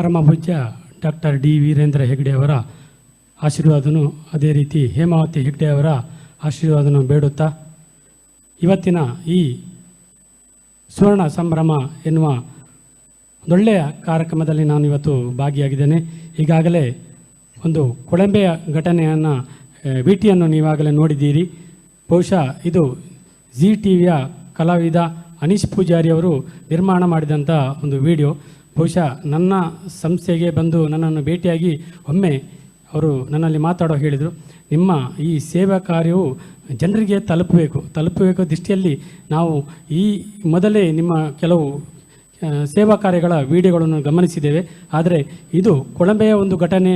ಪರಮ ಪೂಜ್ಯ doctor D Veerendra Hegde ಅವರ ಆಶೀರ್ವಾದನು ಅದೇ ರೀತಿ ಹೇಮಾವತಿ ಹೆಗ್ಡೆ ಅವರ ಆಶೀರ್ವಾದನು ಬೇಡುತ್ತಾ ಇವತ್ತಿನ ಈ ಸುವರ್ಣ ಸಂಭ್ರಮ ಎನ್ನುವ ಒಂದೊಳ್ಳೆಯ ಕಾರ್ಯಕ್ರಮದಲ್ಲಿ ನಾನು ಇವತ್ತು ಭಾಗಿಯಾಗಿದ್ದೇನೆ. ಈಗಾಗಲೇ ಒಂದು ಕೊಳಂಬೆಯ ಘಟನೆಯನ್ನು ವಿಟಿಯನ್ನು ನೀವಾಗಲೇ ನೋಡಿದ್ದೀರಿ. ಬಹುಶಃ ಇದು ಜಿ ಟಿ ವಿಯ ಕಲಾವಿದ ಅನೀಶ್ ಪೂಜಾರಿ ಅವರು ನಿರ್ಮಾಣ ಮಾಡಿದಂಥ ಒಂದು ವಿಡಿಯೋ. ಬಹುಶಃ ನನ್ನ ಸಂಸ್ಥೆಗೆ ಬಂದು ನನ್ನನ್ನು ಭೇಟಿಯಾಗಿ ಒಮ್ಮೆ ಅವರು ನನ್ನಲ್ಲಿ ಮಾತಾಡೋ ಹೇಳಿದರು, ನಿಮ್ಮ ಈ ಸೇವಾ ಕಾರ್ಯವು ಜನರಿಗೆ ತಲುಪಬೇಕು. ತಲುಪಬೇಕು ದೃಷ್ಟಿಯಲ್ಲಿ ನಾವು ಈ ಮೊದಲೇ ನಿಮ್ಮ ಕೆಲವು ಸೇವಾ ಕಾರ್ಯಗಳ ವಿಡಿಯೋಗಳನ್ನು ಗಮನಿಸಿದ್ದೇವೆ. ಆದರೆ ಇದು ಕೊಳಂಬೆಯ ಒಂದು ಘಟನೆ,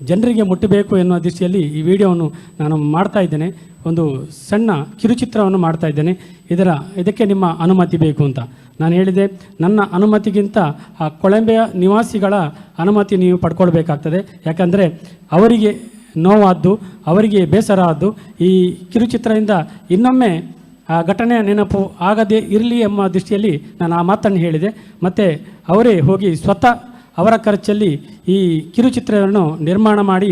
ಜನರಿಗೆ ಮುಟ್ಟಬೇಕು ಎನ್ನುವ ದೃಷ್ಟಿಯಲ್ಲಿ ಈ ವಿಡಿಯೋವನ್ನು ನಾನು ಮಾಡ್ತಾ ಇದ್ದೇನೆ. ಒಂದು ಸಣ್ಣ ಕಿರುಚಿತ್ರವನ್ನು ಮಾಡ್ತಾ ಇದ್ದೇನೆ. ಇದರ, ಇದಕ್ಕೆ ನಿಮ್ಮ ಅನುಮತಿ ಬೇಕು ಅಂತ. ನಾನು ಹೇಳಿದೆ, ನನ್ನ ಅನುಮತಿಗಿಂತ ಆ ಕೊಳಂಬೆಯ ನಿವಾಸಿಗಳ ಅನುಮತಿ ನೀವು ಪಡ್ಕೊಳ್ಬೇಕಾಗ್ತದೆ. ಯಾಕಂದರೆ ಅವರಿಗೆ ನೋವಾದ್ದು, ಅವರಿಗೆ ಬೇಸರ ಆದ್ದು, ಈ ಕಿರುಚಿತ್ರದಿಂದ ಇನ್ನೊಮ್ಮೆ ಆ ಘಟನೆಯ ನೆನಪು ಆಗದೇ ಇರಲಿ ಎಂಬ ದೃಷ್ಟಿಯಲ್ಲಿ ನಾನು ಆ ಮಾತನ್ನು ಹೇಳಿದೆ. ಮತ್ತು ಅವರೇ ಹೋಗಿ ಸ್ವತಃ ಅವರ ಖರ್ಚಲ್ಲಿ ಈ ಕಿರುಚಿತ್ರವನ್ನು ನಿರ್ಮಾಣ ಮಾಡಿ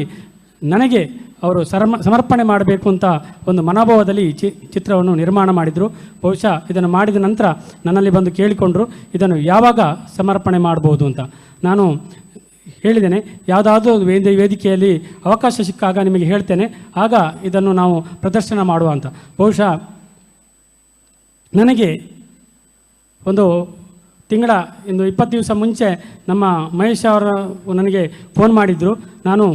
ನನಗೆ ಅವರು ಸರ್ಮ, ಸಮರ್ಪಣೆ ಮಾಡಬೇಕು ಅಂತ ಒಂದು ಮನೋಭಾವದಲ್ಲಿ ಚಿ, ಚಿತ್ರವನ್ನು ನಿರ್ಮಾಣ ಮಾಡಿದರು. ಬಹುಶಃ ಇದನ್ನು ಮಾಡಿದ ನಂತರ ನನ್ನಲ್ಲಿ ಬಂದು ಕೇಳಿಕೊಂಡರು, ಇದನ್ನು ಯಾವಾಗ ಸಮರ್ಪಣೆ ಮಾಡ್ಬೋದು ಅಂತ. ನಾನು ಹೇಳಿದ್ದೇನೆ, ಯಾವುದಾದ್ರೂ ಒಂದು ವೇದಿ, ವೇದಿಕೆಯಲ್ಲಿ ಅವಕಾಶ ಸಿಕ್ಕಾಗ ನಿಮಗೆ ಹೇಳ್ತೇನೆ, ಆಗ ಇದನ್ನು ನಾವು ಪ್ರದರ್ಶನ ಮಾಡುವ ಅಂತ. ಬಹುಶಃ ನನಗೆ ಒಂದು ತಿಂಗಳ ಇಂದು ಇಪ್ಪತ್ತು ದಿವಸ ಮುಂಚೆ ನಮ್ಮ ಮಹೇಶ್ ಅವರು ನನಗೆ ಫೋನ್ ಮಾಡಿದ್ದರು ನಾನು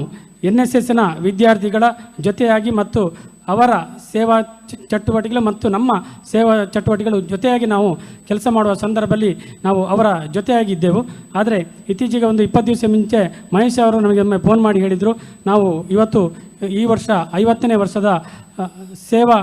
ಎನ್ ಎಸ್ ಎಸ್ನ ವಿದ್ಯಾರ್ಥಿಗಳ ಜೊತೆಯಾಗಿ ಮತ್ತು ಅವರ ಸೇವಾ ಚಟುವಟಿಕೆಗಳು ಮತ್ತು ನಮ್ಮ ಸೇವಾ ಚಟುವಟಿಕೆಗಳು ಜೊತೆಯಾಗಿ ನಾವು ಕೆಲಸ ಮಾಡುವ ಸಂದರ್ಭದಲ್ಲಿ ನಾವು ಅವರ ಜೊತೆಯಾಗಿದ್ದೆವು. ಆದರೆ ಇತ್ತೀಚೆಗೆ ಒಂದು ಇಪ್ಪತ್ತು ದಿವಸ ಮುಂಚೆ ಮಹೇಶ್ ಅವರು ನಮಗೆ ಒಮ್ಮೆ ಫೋನ್ ಮಾಡಿ ಹೇಳಿದರು, ನಾವು ಇವತ್ತು ಈ ವರ್ಷ ಐವತ್ತನೇ ವರ್ಷದ ಸೇವಾ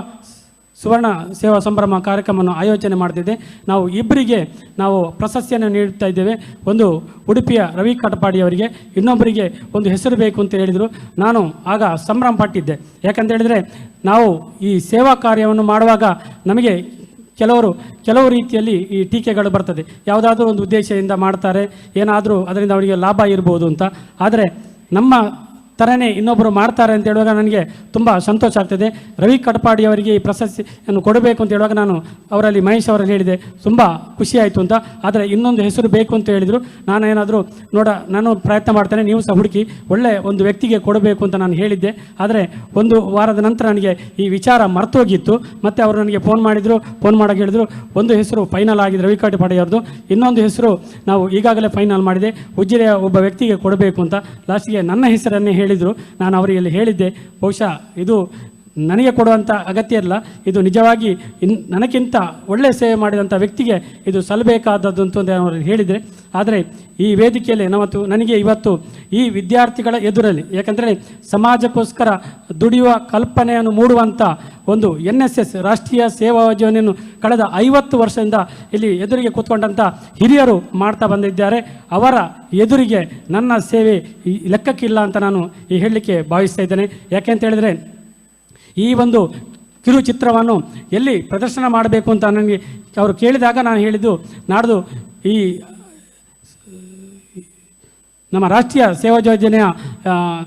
ಸುವರ್ಣ ಸೇವಾ ಸಂಭ್ರಮ ಕಾರ್ಯಕ್ರಮವನ್ನು ಆಯೋಜನೆ ಮಾಡ್ತಿದ್ದೆ ನಾವು ಇಬ್ಬರಿಗೆ ನಾವು ಪ್ರಶಸ್ತಿಯನ್ನು ನೀಡ್ತಾ ಇದ್ದೇವೆ. ಒಂದು ಉಡುಪಿಯ ರವಿ ಕಟಪಾಡಿ ಅವರಿಗೆ, ಇನ್ನೊಬ್ಬರಿಗೆ ಒಂದು ಹೆಸರು ಬೇಕು ಅಂತ ಹೇಳಿದರು. ನಾನು ಆಗ ಸಂಭ್ರಮ ಪಟ್ಟಿದ್ದೆ. ಯಾಕಂತ ಹೇಳಿದರೆ, ನಾವು ಈ ಸೇವಾ ಕಾರ್ಯವನ್ನು ಮಾಡುವಾಗ ನಮಗೆ ಕೆಲವರು, ಕೆಲವು ರೀತಿಯಲ್ಲಿ ಈ ಟೀಕೆಗಳು ಬರ್ತದೆ. ಯಾವುದಾದ್ರೂ ಒಂದು ಉದ್ದೇಶದಿಂದ ಮಾಡ್ತಾರೆ. ಏನಾದರೂ ಅದರಿಂದ ಅವರಿಗೆ ಲಾಭ ಇರ್ಬೋದು ಅಂತ. ಆದರೆ ನಮ್ಮ ಥರನೇ ಇನ್ನೊಬ್ಬರು ಮಾಡ್ತಾರೆ ಅಂತ ಹೇಳುವಾಗ ನನಗೆ ತುಂಬ ಸಂತೋಷ ಆಗ್ತದೆ. ರವಿ ಕಟಪಾಡಿ ಅವರಿಗೆ ಈ ಪ್ರಶಸ್ತಿಯನ್ನು ಕೊಡಬೇಕು ಅಂತ ಹೇಳುವಾಗ ನಾನು ಅವರಲ್ಲಿ ಮಹೇಶ್ ಅವರಲ್ಲಿ ಹೇಳಿದೆ, ತುಂಬ ಖುಷಿಯಾಯಿತು ಅಂತ. ಆದರೆ ಇನ್ನೊಂದು ಹೆಸರು ಬೇಕು ಅಂತ ಹೇಳಿದರು. ನಾನು ಏನಾದರೂ ನೋಡ, ನಾನು ಪ್ರಯತ್ನ ಮಾಡ್ತೇನೆ, ನೀವು ಸಹ ಹುಡುಕಿ, ಒಳ್ಳೆ ಒಂದು ವ್ಯಕ್ತಿಗೆ ಕೊಡಬೇಕು ಅಂತ ನಾನು ಹೇಳಿದ್ದೆ. ಆದರೆ ಒಂದು ವಾರದ ನಂತರ ನನಗೆ ಈ ವಿಚಾರ ಮರ್ತೋಗಿತ್ತು. ಮತ್ತು ಅವರು ನನಗೆ ಫೋನ್ ಮಾಡಿದರು ಫೋನ್ ಮಾಡೋಕೆ ಹೇಳಿದರು, ಒಂದು ಹೆಸರು ಫೈನಲ್ ಆಗಿದೆ ರವಿ ಕಟಪಾಡಿ ಅವ್ರದ್ದು. ಇನ್ನೊಂದು ಹೆಸರು ನಾವು ಈಗಾಗಲೇ ಫೈನಲ್ ಮಾಡಿದೆ. ಉಜಿರೆಯ ಒಬ್ಬ ವ್ಯಕ್ತಿಗೆ ಕೊಡಬೇಕು ಅಂತ. ಲಾಸ್ಟಿಗೆ ನನ್ನ ಹೆಸರನ್ನೇ ಹೇಳಿದರು. ನಾನು ಅವರಿಗೆ ಹೇಳಿದ್ದೆ ಬಹುಶಃ ಇದು ನನಗೆ ಕೊಡುವಂಥ ಅಗತ್ಯ ಇಲ್ಲ. ಇದು ನಿಜವಾಗಿ ಇನ್, ನನಗಿಂತ ಒಳ್ಳೆಯ ಸೇವೆ ಮಾಡಿದಂಥ ವ್ಯಕ್ತಿಗೆ ಇದು ಸಲ್ಲಬೇಕಾದದ್ದು ಅಂತ ಅವರು ಹೇಳಿದರೆ, ಆದರೆ ಈ ವೇದಿಕೆಯಲ್ಲಿ ನಾವತ್ತು ನನಗೆ ಇವತ್ತು ಈ ವಿದ್ಯಾರ್ಥಿಗಳ ಎದುರಲ್ಲಿ, ಯಾಕಂದರೆ ಸಮಾಜಕ್ಕೋಸ್ಕರ ದುಡಿಯುವ ಕಲ್ಪನೆಯನ್ನು ಮೂಡುವಂಥ ಒಂದು ಎನ್ ಎಸ್ ಎಸ್ ರಾಷ್ಟ್ರೀಯ ಸೇವಾ ಯೋಜನೆಯನ್ನು ಕಳೆದ ಐವತ್ತು ವರ್ಷದಿಂದ ಇಲ್ಲಿ ಎದುರಿಗೆ ಕೂತ್ಕೊಂಡಂಥ ಹಿರಿಯರು ಮಾಡ್ತಾ ಬಂದಿದ್ದಾರೆ. ಅವರ ಎದುರಿಗೆ ನನ್ನ ಸೇವೆ ಲೆಕ್ಕಕ್ಕಿಲ್ಲ ಅಂತ ನಾನು ಈ ಹೇಳಲಿಕ್ಕೆ ಭಾವಿಸ್ತಾ ಇದ್ದೇನೆ. ಯಾಕೆ ಅಂತ ಹೇಳಿದರೆ ಈ ಒಂದು ಕಿರುಚಿತ್ರವನ್ನು ಎಲ್ಲಿ ಪ್ರದರ್ಶನ ಮಾಡಬೇಕು ಅಂತ ನನಗೆ ಅವರು ಕೇಳಿದಾಗ ನಾನು ಹೇಳಿದ್ದು, ನಾಡ್ದು ಈ, ನಮ್ಮ ರಾಷ್ಟ್ರೀಯ ಸೇವಾ ಯೋಜನೆಯ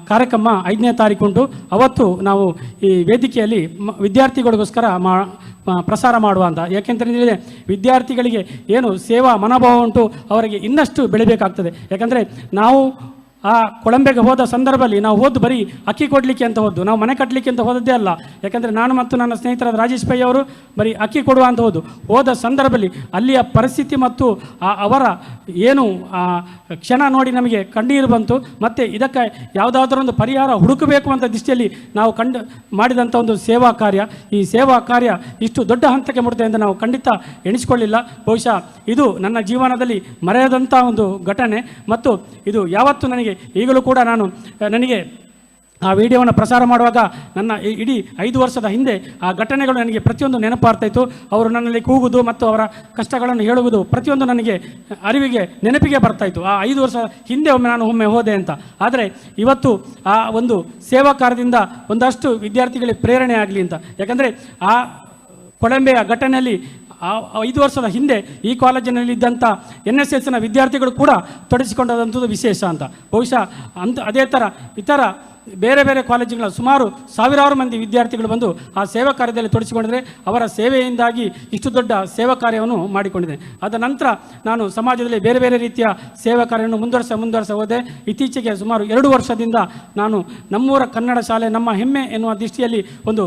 ಕಾರ್ಯಕ್ರಮ ಐದನೇ ತಾರೀಕು ಉಂಟು ಅವತ್ತು ನಾವು ಈ ವೇದಿಕೆಯಲ್ಲಿ ವಿದ್ಯಾರ್ಥಿಗಳಿಗೋಸ್ಕರ ಮಾ ಪ್ರಸಾರ ಮಾಡುವ ಅಂತ. ಯಾಕೆಂತಂದರೆ ವಿದ್ಯಾರ್ಥಿಗಳಿಗೆ ಏನು ಸೇವಾ ಮನೋಭಾವ ಉಂಟು, ಅವರಿಗೆ ಇನ್ನಷ್ಟು ಬೆಳಿಬೇಕಾಗ್ತದೆ. ಯಾಕಂದರೆ ನಾವು ಆ ಕೊಳಂಬೆಗೆ ಹೋದ ಸಂದರ್ಭದಲ್ಲಿ ನಾವು ಹೋದ್ದು ಬರೀ ಅಕ್ಕಿ ಕೊಡಲಿಕ್ಕೆ ಅಂತ ಹೋದ್ದು. ನಾವು ಮನೆ ಕಟ್ಟಲಿಕ್ಕೆ ಅಂತ ಹೋದದ್ದೇ ಅಲ್ಲ. ಯಾಕಂದರೆ ನಾನು ಮತ್ತು ನನ್ನ ಸ್ನೇಹಿತರಾದ ರಾಜೇಶ್ ಪೈ ಅವರು ಬರೀ ಅಕ್ಕಿ ಕೊಡುವ ಅಂತ ಹೋದು ಹೋದ ಸಂದರ್ಭದಲ್ಲಿ ಅಲ್ಲಿಯ ಪರಿಸ್ಥಿತಿ ಮತ್ತು ಆ ಅವರ ಏನು ಆ ಕ್ಷಣ ನೋಡಿ ನಮಗೆ ಕಣ್ಣೀರು ಬಂತು. ಮತ್ತು ಇದಕ್ಕೆ ಯಾವುದಾದ್ರೂ ಒಂದು ಪರಿಹಾರ ಹುಡುಕಬೇಕು ಅಂತ ದೃಷ್ಟಿಯಲ್ಲಿ ನಾವು ಕಂಡು ಮಾಡಿದಂಥ ಒಂದು ಸೇವಾ ಕಾರ್ಯ. ಈ ಸೇವಾ ಕಾರ್ಯ ಇಷ್ಟು ದೊಡ್ಡ ಹಂತಕ್ಕೆ ಮುಟ್ಟಿದೆ ಅಂತ ನಾವು ಖಂಡಿತ ಎಣಿಸಿಕೊಳ್ಳಿಲ್ಲ. ಬಹುಶಃ ಇದು ನನ್ನ ಜೀವನದಲ್ಲಿ ಮರೆಯದಂಥ ಒಂದು ಘಟನೆ. ಮತ್ತು ಇದು ಯಾವತ್ತೂ ನನಗೆ ಈಗಲೂ ಕೂಡ ನಾನು ನನಗೆ ಆ ವಿಡಿಯೋವನ್ನು ಪ್ರಸಾರ ಮಾಡುವಾಗ ನನ್ನ ಇಡೀ ಐದು ವರ್ಷದ ಹಿಂದೆ ಆ ಘಟನೆಗಳು ನನಗೆ ಪ್ರತಿಯೊಂದು ನೆನಪಾಗ್ತಾ ಇತ್ತು. ಅವರು ನನ್ನಲ್ಲಿ ಕೂಗುವುದು ಮತ್ತು ಅವರ ಕಷ್ಟಗಳನ್ನು ಹೇಳುವುದು ಪ್ರತಿಯೊಂದು ನನಗೆ ಅರಿವಿಗೆ, ನೆನಪಿಗೆ ಬರ್ತಾಯಿತ್ತು ಆ ಐದು ವರ್ಷ ಹಿಂದೆ ಒಮ್ಮೆ ನಾನು ಒಮ್ಮೆ ಹೋದೆ ಅಂತ. ಆದರೆ ಇವತ್ತು ಆ ಒಂದು ಸೇವಾ ಕಾರ್ಯದಿಂದ ಒಂದಷ್ಟು ವಿದ್ಯಾರ್ಥಿಗಳಿಗೆ ಪ್ರೇರಣೆ ಆಗಲಿ ಅಂತ. ಯಾಕಂದರೆ ಆ ಕೊಳಂಬೆಯ ಘಟನೆಯಲ್ಲಿ ಆ ಐದು ವರ್ಷದ ಹಿಂದೆ ಈ ಕಾಲೇಜಿನಲ್ಲಿ ಇದ್ದಂಥ ಎನ್ ಎಸ್ ಎಸ್ನ ವಿದ್ಯಾರ್ಥಿಗಳು ಕೂಡ ತೊಡಗಿಸಿಕೊಂಡದಂಥದ್ದು ವಿಶೇಷ ಅಂತ. ಬಹುಶಃ ಅಂತ ಅದೇ ಥರ ಇತರ ಬೇರೆ ಬೇರೆ ಕಾಲೇಜುಗಳ ಸುಮಾರು ಸಾವಿರಾರು ಮಂದಿ ವಿದ್ಯಾರ್ಥಿಗಳು ಬಂದು ಆ ಸೇವಾ ಕಾರ್ಯದಲ್ಲಿ ತೊಡಗಿಸಿಕೊಂಡಿದ್ರೆ ಅವರ ಸೇವೆಯಿಂದಾಗಿ ಇಷ್ಟು ದೊಡ್ಡ ಸೇವಾ ಕಾರ್ಯವನ್ನು ಮಾಡಿಕೊಂಡಿದೆ. ಅದ ನಂತರ ನಾನು ಸಮಾಜದಲ್ಲಿ ಬೇರೆ ಬೇರೆ ರೀತಿಯ ಸೇವಾ ಕಾರ್ಯವನ್ನು ಮುಂದುವರೆಸ ಮುಂದುವರೆಸ ಹೋದೆ. ಇತ್ತೀಚೆಗೆ ಸುಮಾರು ಎರಡು ವರ್ಷದಿಂದ ನಾನು ನಮ್ಮೂರ ಕನ್ನಡ ಶಾಲೆ, ನಮ್ಮ ಹೆಮ್ಮೆ ಎನ್ನುವ ದೃಷ್ಟಿಯಲ್ಲಿ ಒಂದು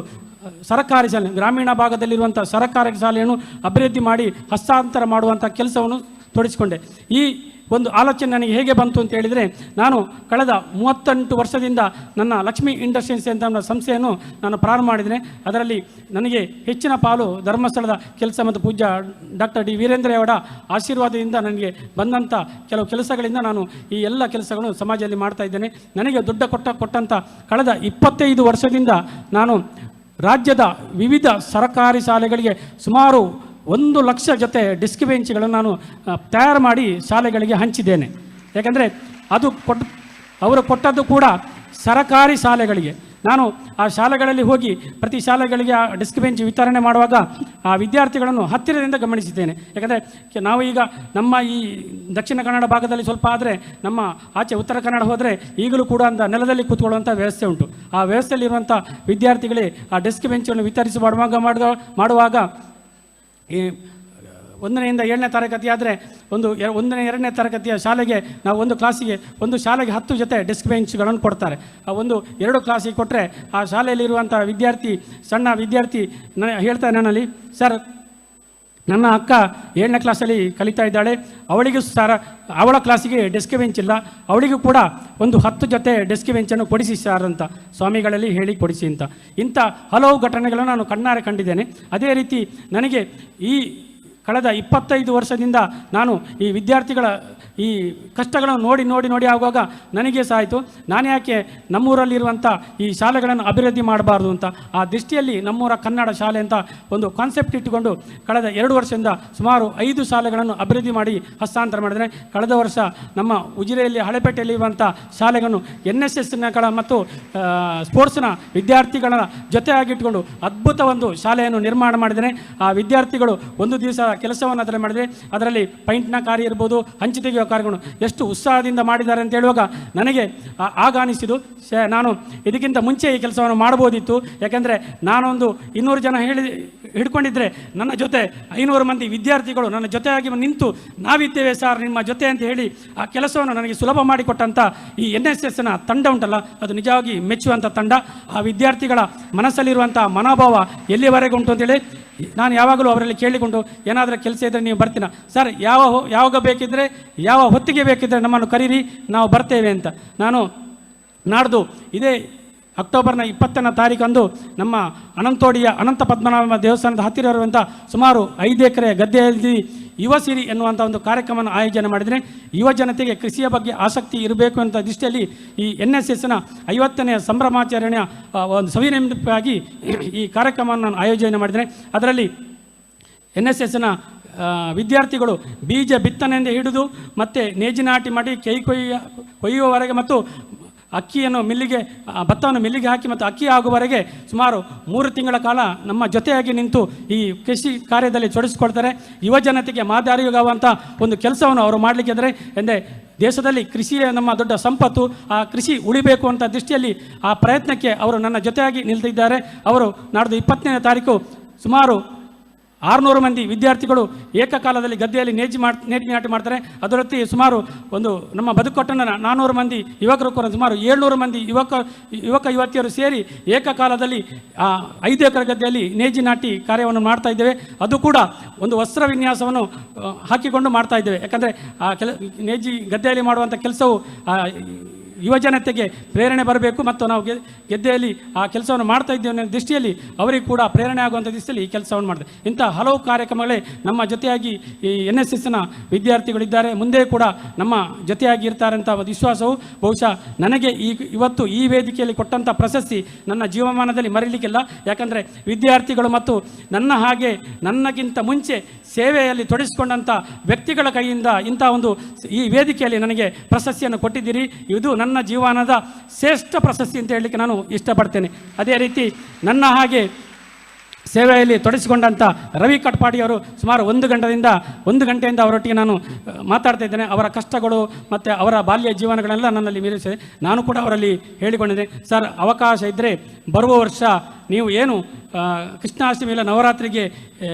ಸರಕಾರಿ ಶಾಲೆ, ಗ್ರಾಮೀಣ ಭಾಗದಲ್ಲಿರುವಂಥ ಸರಕಾರಿ ಶಾಲೆಯನ್ನು ಅಭಿವೃದ್ಧಿ ಮಾಡಿ ಹಸ್ತಾಂತರ ಮಾಡುವಂಥ ಕೆಲಸವನ್ನು ತೊಡಗಿಸಿಕೊಂಡೆ. ಈ ಒಂದು ಆಲೋಚನೆ ನನಗೆ ಹೇಗೆ ಬಂತು ಅಂತ ಹೇಳಿದರೆ, ನಾನು ಕಳೆದ ಮೂವತ್ತೆಂಟು ವರ್ಷದಿಂದ ನನ್ನ ಲಕ್ಷ್ಮೀ ಇಂಡಸ್ಟ್ರೀಸ್ ಅಂತ ಸಂಸ್ಥೆಯನ್ನು ನಾನು ಪ್ರಾರಂಭ ಮಾಡಿದ್ದೇನೆ. ಅದರಲ್ಲಿ ನನಗೆ ಹೆಚ್ಚಿನ ಪಾಲು ಧರ್ಮಸ್ಥಳದ ಕೆಲಸ ಮತ್ತು ಪೂಜ್ಯ ಡಾಕ್ಟರ್ ಡಿ ವೀರೇಂದ್ರ ಅವರ ಆಶೀರ್ವಾದದಿಂದ ನನಗೆ ಬಂದಂಥ ಕೆಲವು ಕೆಲಸಗಳಿಂದ ನಾನು ಈ ಎಲ್ಲ ಕೆಲಸಗಳನ್ನು ಸಮಾಜದಲ್ಲಿ ಮಾಡ್ತಾ ಇದ್ದೇನೆ. ನನಗೆ ದೊಡ್ಡ ಕೊಟ್ಟ ಕೊಟ್ಟಂಥ ಕಳೆದ ಇಪ್ಪತ್ತೈದು ವರ್ಷದಿಂದ ನಾನು ರಾಜ್ಯದ ವಿವಿಧ ಸರ್ಕಾರಿ ಶಾಲೆಗಳಿಗೆ ಸುಮಾರು ಒಂದು ಲಕ್ಷ ಜೊತೆ ಡಿಸ್ಕ್ ಬೆಂಚ್ಗಳನ್ನು ನಾನು ತಯಾರು ಮಾಡಿ ಶಾಲೆಗಳಿಗೆ ಹಂಚಿದ್ದೇನೆ. ಯಾಕಂದರೆ ಅದು ಕೊಟ್ಟು, ಅವರು ಕೊಟ್ಟದ್ದು ಕೂಡ ಸರಕಾರಿ ಶಾಲೆಗಳಿಗೆ. ನಾನು ಆ ಶಾಲೆಗಳಲ್ಲಿ ಹೋಗಿ ಪ್ರತಿ ಶಾಲೆಗಳಿಗೆ ಆ ಡೆಸ್ಕ್ ಬೆಂಚ್ ವಿತರಣೆ ಮಾಡುವಾಗ ಆ ವಿದ್ಯಾರ್ಥಿಗಳನ್ನು ಹತ್ತಿರದಿಂದ ಗಮನಿಸಿದ್ದೇನೆ. ಯಾಕಂದರೆ ನಾವು ಈಗ ನಮ್ಮ ಈ ದಕ್ಷಿಣ ಕನ್ನಡ ಭಾಗದಲ್ಲಿ ಸ್ವಲ್ಪ ಆದರೆ ನಮ್ಮ ಆಚೆ ಉತ್ತರ ಕನ್ನಡ ಹೋದರೆ ಈಗಲೂ ಕೂಡ ಅಂತ ನೆಲದಲ್ಲಿ ಕೂತ್ಕೊಳ್ಳುವಂಥ ವ್ಯವಸ್ಥೆ ಉಂಟು. ಆ ವ್ಯವಸ್ಥೆಯಲ್ಲಿರುವಂಥ ವಿದ್ಯಾರ್ಥಿಗಳೇ ಆ ಡೆಸ್ಕ್ ಬೆಂಚನ್ನು ವಿತರಿಸಿ ಮಾಡುವಾಗ ಮಾಡುವ ಮಾಡುವಾಗ ಈ ಒಂದನೆಯಿಂದ ಏಳನೇ ತರಗತಿ ಆದರೆ ಒಂದು ಒಂದನೇ, ಎರಡನೇ ತರಗತಿಯ ಶಾಲೆಗೆ ನಾವು ಒಂದು ಕ್ಲಾಸಿಗೆ ಒಂದು ಶಾಲೆಗೆ ಹತ್ತು ಜೊತೆ ಡೆಸ್ಕ್ ಬೆಂಚ್ಗಳನ್ನು ಕೊಡ್ತಾರೆ. ಆ ಒಂದು ಎರಡು ಕ್ಲಾಸಿಗೆ ಕೊಟ್ಟರೆ ಆ ಶಾಲೆಯಲ್ಲಿರುವಂಥ ವಿದ್ಯಾರ್ಥಿ, ಸಣ್ಣ ವಿದ್ಯಾರ್ಥಿ ನ ಹೇಳ್ತಾರೆ ನನ್ನಲ್ಲಿ ಸರ್ ನನ್ನ ಅಕ್ಕ ಏಳನೇ ಕ್ಲಾಸಲ್ಲಿ ಕಲಿತಾ ಇದ್ದಾಳೆ. ಅವಳಿಗೂ ಸರ, ಅವಳ ಕ್ಲಾಸಿಗೆ ಡೆಸ್ಕ್ ಬೆಂಚ್ ಇಲ್ಲ. ಅವಳಿಗೂ ಕೂಡ ಒಂದು ಹತ್ತು ಜೊತೆ ಡೆಸ್ಕ್ ಬೆಂಚನ್ನು ಕೊಡಿಸಿ ಸರ್ ಅಂತ, ಸ್ವಾಮಿಗಳಲ್ಲಿ ಹೇಳಿ ಕೊಡಿಸಿ ಅಂತ. ಇಂಥ ಹಲವು ಘಟನೆಗಳನ್ನು ನಾನು ಕಣ್ಣಾರೆ ಕಂಡಿದ್ದೇನೆ. ಅದೇ ರೀತಿ ನನಗೆ ಈ ಕಳೆದ ಇಪ್ಪತ್ತೈದು ವರ್ಷದಿಂದ ನಾನು ಈ ವಿದ್ಯಾರ್ಥಿಗಳ ಈ ಕಷ್ಟಗಳನ್ನು ನೋಡಿ ನೋಡಿ ನೋಡಿ ಆಗುವಾಗ ನನಗೆ ಸಹ ಆಯಿತು ನಾನು ಯಾಕೆ ನಮ್ಮೂರಲ್ಲಿರುವಂಥ ಈ ಶಾಲೆಗಳನ್ನು ಅಭಿವೃದ್ಧಿ ಮಾಡಬಾರ್ದು ಅಂತ? ಆ ದೃಷ್ಟಿಯಲ್ಲಿ ನಮ್ಮೂರ ಕನ್ನಡ ಶಾಲೆ ಅಂತ ಒಂದು ಕಾನ್ಸೆಪ್ಟ್ ಇಟ್ಟುಕೊಂಡು ಕಳೆದ ಎರಡು ವರ್ಷದಿಂದ ಸುಮಾರು ಐದು ಶಾಲೆಗಳನ್ನು ಅಭಿವೃದ್ಧಿ ಮಾಡಿ ಹಸ್ತಾಂತರ ಮಾಡಿದರೆ, ಕಳೆದ ವರ್ಷ ನಮ್ಮ ಉಜಿರೆಯಲ್ಲಿ, ಹಳೆಪೇಟೆಯಲ್ಲಿ ಇರುವಂಥ ಶಾಲೆಗಳನ್ನು ಎನ್ ಎಸ್ ಎಸ್ನಗಳ ಮತ್ತು ಸ್ಪೋರ್ಟ್ಸ್ನ ವಿದ್ಯಾರ್ಥಿಗಳ ಜೊತೆಯಾಗಿಟ್ಟುಕೊಂಡು ಅದ್ಭುತ ಒಂದು ಶಾಲೆಯನ್ನು ನಿರ್ಮಾಣ ಮಾಡಿದರೆ, ಆ ವಿದ್ಯಾರ್ಥಿಗಳು ಒಂದು ದಿವಸ ಕೆಲಸವನ್ನು ಅದರಲ್ಲಿ ಮಾಡಿದರೆ, ಅದರಲ್ಲಿ ಪೈಂಟ್ನ ಕಾರ್ಯ ಇರ್ಬೋದು, ಹಂಚಿ ತೆಗೆಯುವ ಕಾರ್ಯಗಳು ಎಷ್ಟು ಉತ್ಸಾಹದಿಂದ ಮಾಡಿದ್ದಾರೆ ಅಂತ ಹೇಳುವಾಗ ನನಗೆ ಆಗ ಅನಿಸಿದ್ದು ಶ ನಾನು ಇದಕ್ಕಿಂತ ಮುಂಚೆ ಈ ಕೆಲಸವನ್ನು ಮಾಡ್ಬೋದಿತ್ತು ಯಾಕೆಂದರೆ ನಾನೊಂದು ಇನ್ನೂರು ಜನ ಹೇಳಿ, ಹಿಡ್ಕೊಂಡಿದ್ರೆ ನನ್ನ ಜೊತೆ ಐನೂರು ಮಂದಿ ವಿದ್ಯಾರ್ಥಿಗಳು ನನ್ನ ಜೊತೆಯಾಗಿ ನಿಂತು ನಾವಿದ್ದೇವೆ ಸರ್ ನಿಮ್ಮ ಜೊತೆ ಅಂತ ಹೇಳಿ ಆ ಕೆಲಸವನ್ನು ನನಗೆ ಸುಲಭ ಮಾಡಿಕೊಟ್ಟಂಥ ಈ ಎನ್ ಎಸ್ ಎಸ್ನ ತಂಡ ಉಂಟಲ್ಲ, ಅದು ನಿಜವಾಗಿ ಮೆಚ್ಚುವಂಥ ತಂಡ. ಆ ವಿದ್ಯಾರ್ಥಿಗಳ ಮನಸ್ಸಲ್ಲಿರುವಂಥ ಮನೋಭಾವ ಎಲ್ಲಿವರೆಗೆ ಉಂಟು ಅಂತೇಳಿ ನಾನು ಯಾವಾಗಲೂ ಅವರಲ್ಲಿ ಕೇಳಿಕೊಂಡು ಏನಾದರೂ ಕೆಲಸ ಇದ್ದರೆ ನೀವು ಬರ್ತೀನ ಸರ್, ಯಾವ ಯಾವಾಗ ಬೇಕಿದ್ದರೆ ಯಾವ ಹೊತ್ತಿಗೆ ಬೇಕಿದ್ದರೆ ನಮ್ಮನ್ನು ಕರೀರಿ, ನಾವು ಬರ್ತೇವೆ ಅಂತ. ನಾನು ನಾಡ್ದು ಇದೇ ಅಕ್ಟೋಬರ್ನ ಇಪ್ಪತ್ತನೇ ತಾರೀಕಂದು ನಮ್ಮ ಅನಂತೋಡಿಯ ಅನಂತ ಪದ್ಮನಾಭ ದೇವಸ್ಥಾನದ ಹತ್ತಿರ ಇರುವಂಥ ಸುಮಾರು ಐದು ಎಕರೆ ಗದ್ದೆಯಲ್ಲಿ ಯುವ ಸಿರಿ ಎನ್ನುವಂಥ ಒಂದು ಕಾರ್ಯಕ್ರಮವನ್ನು ಆಯೋಜನೆ ಮಾಡಿದರೆ ಯುವ ಜನತೆಗೆ ಕೃಷಿಯ ಬಗ್ಗೆ ಆಸಕ್ತಿ ಇರಬೇಕು ಅಂತ ದೃಷ್ಟಿಯಲ್ಲಿ ಈ ಎನ್ ಎಸ್ ಎಸ್ನ ಐವತ್ತನೇ ಸಂಭ್ರಮಾಚರಣೆಯ ಒಂದು ಸವಿನೆನಪಾಗಿ ಈ ಕಾರ್ಯಕ್ರಮವನ್ನು ನಾನು ಆಯೋಜನೆ ಮಾಡಿದರೆ ಅದರಲ್ಲಿ ಎನ್ ಎಸ್ ಎಸ್ನ ವಿದ್ಯಾರ್ಥಿಗಳು ಬೀಜ ಬಿತ್ತನೆಯಿಂದ ಹಿಡಿದು ಮತ್ತು ನೇಜಿನಾಟಿ ಮಾಡಿ ಕೈ ಕೊಯ್ಯ, ಕೊಯ್ಯುವವರೆಗೆ ಮತ್ತು ಅಕ್ಕಿಯನ್ನು ಮಿಲ್ಲಿಗೆ ಭತ್ತವನ್ನು ಮಿಲ್ಲಿಗೆ ಹಾಕಿ ಮತ್ತು ಅಕ್ಕಿ ಆಗುವವರೆಗೆ ಸುಮಾರು ಮೂರು ತಿಂಗಳ ಕಾಲ ನಮ್ಮ ಜೊತೆಯಾಗಿ ನಿಂತು ಈ ಕೃಷಿ ಕಾರ್ಯದಲ್ಲಿ ತೊಡಗಿಸ್ಕೊಳ್ತಾರೆ. ಯುವ ಜನತೆಗೆ ಮಾದರಿಯಾಗುವಂಥ ಒಂದು ಕೆಲಸವನ್ನು ಅವರು ಮಾಡಲಿಕ್ಕೆ ಅಂದರೆ ಎಂದೇ ದೇಶದಲ್ಲಿ ಕೃಷಿಯೇ ನಮ್ಮ ದೊಡ್ಡ ಸಂಪತ್ತು. ಆ ಕೃಷಿ ಉಳಿಬೇಕು ಅಂತ ದೃಷ್ಟಿಯಲ್ಲಿ ಆ ಪ್ರಯತ್ನಕ್ಕೆ ಅವರು ನನ್ನ ಜೊತೆಯಾಗಿ ನಿಲ್ತಿದ್ದಾರೆ. ಅವರು ನಾಡ್ದು ಇಪ್ಪತ್ತನೇ ತಾರೀಕು ಸುಮಾರು ಆರುನೂರು ಮಂದಿ ವಿದ್ಯಾರ್ಥಿಗಳು ಏಕಕಾಲದಲ್ಲಿ ಗದ್ದೆಯಲ್ಲಿ ನೇಜಿ ಮಾಡ್ ನೇಜಿ ನಾಟಿ ಮಾಡ್ತಾರೆ. ಅದರೊತ್ತಿ ಸುಮಾರು ಒಂದು ನಮ್ಮ ಬದುಕೊಟ್ಟನ ನಾನ್ನೂರು ಮಂದಿ ಯುವಕರು ಕೂಡ ಸುಮಾರು ಏಳ್ನೂರು ಮಂದಿ ಯುವಕ ಯುವಕ ಯುವತಿಯರು ಸೇರಿ ಏಕಕಾಲದಲ್ಲಿ, ಆ, ಐದು ಎಕರೆ ಗದ್ದೆಯಲ್ಲಿ ನೇಜಿ ನಾಟಿ ಕಾರ್ಯವನ್ನು ಮಾಡ್ತಾ ಇದ್ದೇವೆ. ಅದು ಕೂಡ ಒಂದು ವಸ್ತ್ರ ವಿನ್ಯಾಸವನ್ನು ಹಾಕಿಕೊಂಡು ಮಾಡ್ತಾ ಇದ್ದೇವೆ. ಯಾಕಂದರೆ ಆ ಕೆಲ ನೇಜಿ ಗದ್ದೆಯಲ್ಲಿ ಮಾಡುವಂಥ ಕೆಲಸವು ಆ, ಯುವ ಜನತೆಗೆ ಪ್ರೇರಣೆ ಬರಬೇಕು ಮತ್ತು ನಾವು ಗೆದ್ದೆಯಲ್ಲಿ ಆ ಕೆಲಸವನ್ನು ಮಾಡ್ತಾ ಇದ್ದೇವೆ ಅನ್ನೋ ದೃಷ್ಟಿಯಲ್ಲಿ ಅವರಿಗೆ ಕೂಡ ಪ್ರೇರಣೆ ಆಗುವಂಥ ದೃಷ್ಟಿಯಲ್ಲಿ ಈ ಕೆಲಸವನ್ನು ಮಾಡಿದೆ. ಇಂಥ ಹಲವು ಕಾರ್ಯಕ್ರಮಗಳೇ ನಮ್ಮ ಜೊತೆಯಾಗಿ ಈ ಎನ್ ಎಸ್ ಎಸ್ನ ವಿದ್ಯಾರ್ಥಿಗಳಿದ್ದಾರೆ. ಮುಂದೆ ಕೂಡ ನಮ್ಮ ಜೊತೆಯಾಗಿ ಇರ್ತಾರೆ ಅಂತ ವಿಶ್ವಾಸವು. ಬಹುಶಃ ನನಗೆ ಈ ಇವತ್ತು ಈ ವೇದಿಕೆಯಲ್ಲಿ ಕೊಟ್ಟಂಥ ಪ್ರಶಸ್ತಿ ನನ್ನ ಜೀವಮಾನದಲ್ಲಿ ಮರೀಲಿಕ್ಕಿಲ್ಲ. ಯಾಕಂದರೆ ವಿದ್ಯಾರ್ಥಿಗಳು ಮತ್ತು ನನ್ನ ಹಾಗೆ ನನ್ನಗಿಂತ ಮುಂಚೆ ಸೇವೆಯಲ್ಲಿ ತೊಡಗಿಸಿಕೊಂಡಂಥ ವ್ಯಕ್ತಿಗಳ ಕೈಯಿಂದ ಇಂಥ ಒಂದು ಈ ವೇದಿಕೆಯಲ್ಲಿ ನನಗೆ ಪ್ರಶಸ್ತಿಯನ್ನು ಕೊಟ್ಟಿದ್ದೀರಿ. ಇದು ನನ್ನ ಜೀವನದ ಶ್ರೇಷ್ಠ ಪ್ರಶಸ್ತಿ ಅಂತ ಹೇಳಲಿಕ್ಕೆ ನಾನು ಇಷ್ಟಪಡ್ತೇನೆ. ಅದೇ ರೀತಿ ನನ್ನ ಹಾಗೆ ಸೇವೆಯಲ್ಲಿ ತೊಡಗಿಸಿಕೊಂಡಂಥ ರವಿ ಕಟ್ಪಾಡಿಯವರು ಸುಮಾರು ಒಂದು ಗಂಟೆಯಿಂದ ಒಂದು ಗಂಟೆಯಿಂದ ಅವರೊಟ್ಟಿಗೆ ನಾನು ಮಾತಾಡ್ತಾ ಇದ್ದೇನೆ. ಅವರ ಕಷ್ಟಗಳು ಮತ್ತು ಅವರ ಬಾಲ್ಯ ಜೀವನಗಳೆಲ್ಲ ನನ್ನಲ್ಲಿ ಮೀರಿಸಿದೆ. ನಾನು ಕೂಡ ಅವರಲ್ಲಿ ಹೇಳಿಕೊಂಡಿದ್ದೆ ಸರ್, ಅವಕಾಶ ಇದ್ದರೆ ಬರುವ ವರ್ಷ ನೀವು ಏನು ಕೃಷ್ಣಾಷ್ಟಮಿ ಇಲ್ಲ ನವರಾತ್ರಿಗೆ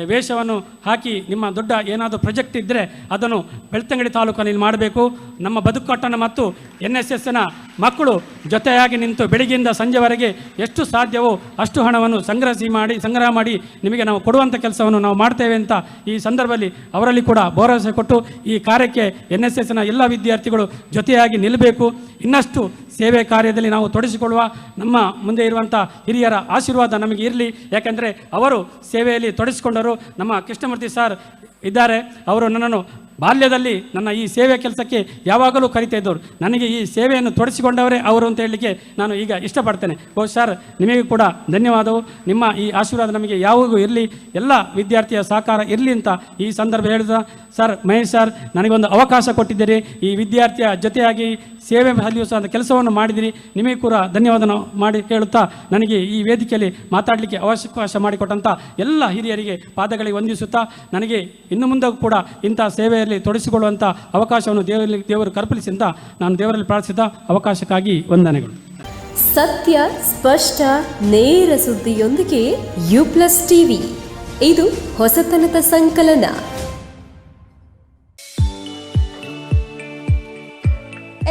ವೇಷವನ್ನು ಹಾಕಿ ನಿಮ್ಮ ದೊಡ್ಡ ಏನಾದರೂ ಪ್ರಾಜೆಕ್ಟ್ ಇದ್ದರೆ ಅದನ್ನು ಬೆಳ್ತಂಗಡಿ ತಾಲೂಕಿನಲ್ಲಿ ಮಾಡಬೇಕು. ನಮ್ಮ ಬದುಕಟ್ಟಣ ಮತ್ತು ಎನ್ ಎಸ್ ಎಸ್ನ ಮಕ್ಕಳು ಜೊತೆಯಾಗಿ ನಿಂತು ಬೆಳಗ್ಗೆಯಿಂದ ಸಂಜೆವರೆಗೆ ಎಷ್ಟು ಸಾಧ್ಯವೋ ಅಷ್ಟು ಹಣವನ್ನು ಸಂಗ್ರಹಿಸಿ ಮಾಡಿ, ಸಂಗ್ರಹ ಮಾಡಿ ನಿಮಗೆ ನಾವು ಕೊಡುವಂಥ ಕೆಲಸವನ್ನು ನಾವು ಮಾಡ್ತೇವೆ ಅಂತ ಈ ಸಂದರ್ಭದಲ್ಲಿ ಅವರಲ್ಲಿ ಕೂಡ ಭರವಸೆ ಕೊಟ್ಟು ಈ ಕಾರ್ಯಕ್ಕೆ ಎನ್ ಎಸ್ ಎಸ್ನ ಎಲ್ಲ ವಿದ್ಯಾರ್ಥಿಗಳು ಜೊತೆಯಾಗಿ ನಿಲ್ಲಬೇಕು. ಇನ್ನಷ್ಟು ಸೇವೆ ಕಾರ್ಯದಲ್ಲಿ ನಾವು ತೊಡಗಿಸಿಕೊಳ್ಳುವ ನಮ್ಮ ಮುಂದೆ ಇರುವಂಥ ಹಿರಿಯರ ಆಶೀರ್ವಾದ ನಮಗೆ ಇರಲಿ. ಯಾಕೆಂದರೆ ಅವರು ಸೇವೆಯಲ್ಲಿ ತೊಡಗಿಸಿಕೊಂಡರು ನಮ್ಮ ಕೃಷ್ಣಮೂರ್ತಿ ಸರ್ ಇದ್ದಾರೆ. ಅವರು ನನ್ನನ್ನು ಬಾಲ್ಯದಲ್ಲಿ ನನ್ನ ಈ ಸೇವೆ ಕೆಲಸಕ್ಕೆ ಯಾವಾಗಲೂ ಕರಿತಾ ಇದ್ದವರು. ನನಗೆ ಈ ಸೇವೆಯನ್ನು ತೊಡಸಿಕೊಂಡವರೇ ಅವರು ಅಂತ ಹೇಳಲಿಕ್ಕೆ ನಾನು ಈಗ ಇಷ್ಟಪಡ್ತೇನೆ. ಓ ಸರ್, ನಿಮಗೂ ಕೂಡ ಧನ್ಯವಾದವು. ನಿಮ್ಮ ಈ ಆಶೀರ್ವಾದ ನಮಗೆ ಯಾವಾಗೂ ಇರಲಿ. ಎಲ್ಲ ವಿದ್ಯಾರ್ಥಿಯ ಸಹಕಾರ ಇರಲಿ ಅಂತ ಈ ಸಂದರ್ಭ ಹೇಳಿದ. ಸರ್, ಮಹೇಶ್ ಸರ್, ನನಗೊಂದು ಅವಕಾಶ ಕೊಟ್ಟಿದ್ದೀರಿ. ಈ ವಿದ್ಯಾರ್ಥಿಯ ಜೊತೆಯಾಗಿ ಸೇವೆ ಸಲ್ಲಿಸುವಂಥ ಕೆಲಸವನ್ನು ಮಾಡಿದಿರಿ ನಿಮಗೆ ಕೂಡ ಧನ್ಯವಾದ ಮಾಡಿ ಹೇಳುತ್ತಾ ನನಗೆ ಈ ವೇದಿಕೆಯಲ್ಲಿ ಮಾತಾಡಲಿಕ್ಕೆ ಅವಕಾಶ ಮಾಡಿಕೊಟ್ಟಂಥ ಎಲ್ಲ ಹಿರಿಯರಿಗೆ ಪಾದಗಳಿಗೆ ವಂದಿಸುತ್ತಾ ನನಗೆ ಇನ್ನು ಮುಂದೆ ಕೂಡ ಇಂಥ ಸೇವೆಯಲ್ಲಿ ತೊಡಗಿಸಿಕೊಳ್ಳುವಂಥ ಅವಕಾಶವನ್ನು ದೇವರಲ್ಲಿ ದೇವರು ಕಲ್ಪಿಸಿ ಅಂತ ನಾನು ದೇವರಲ್ಲಿ ಪ್ರಾರ್ಥಿಸಿದ ಅವಕಾಶಕ್ಕಾಗಿ ವಂದನೆಗಳು. ಸತ್ಯ, ಸ್ಪಷ್ಟ, ನೇರ ಸುದ್ದಿಯೊಂದಿಗೆ ಯು ಪ್ಲಸ್ ಟಿವಿ. ಇದು ಹೊಸತನದ ಸಂಕಲನ.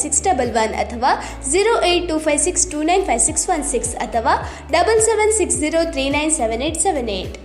six double one ಅಥವಾ zero eight two five six two nine five six one six ಅಥವಾ double seven six zero three nine seven eight seven eight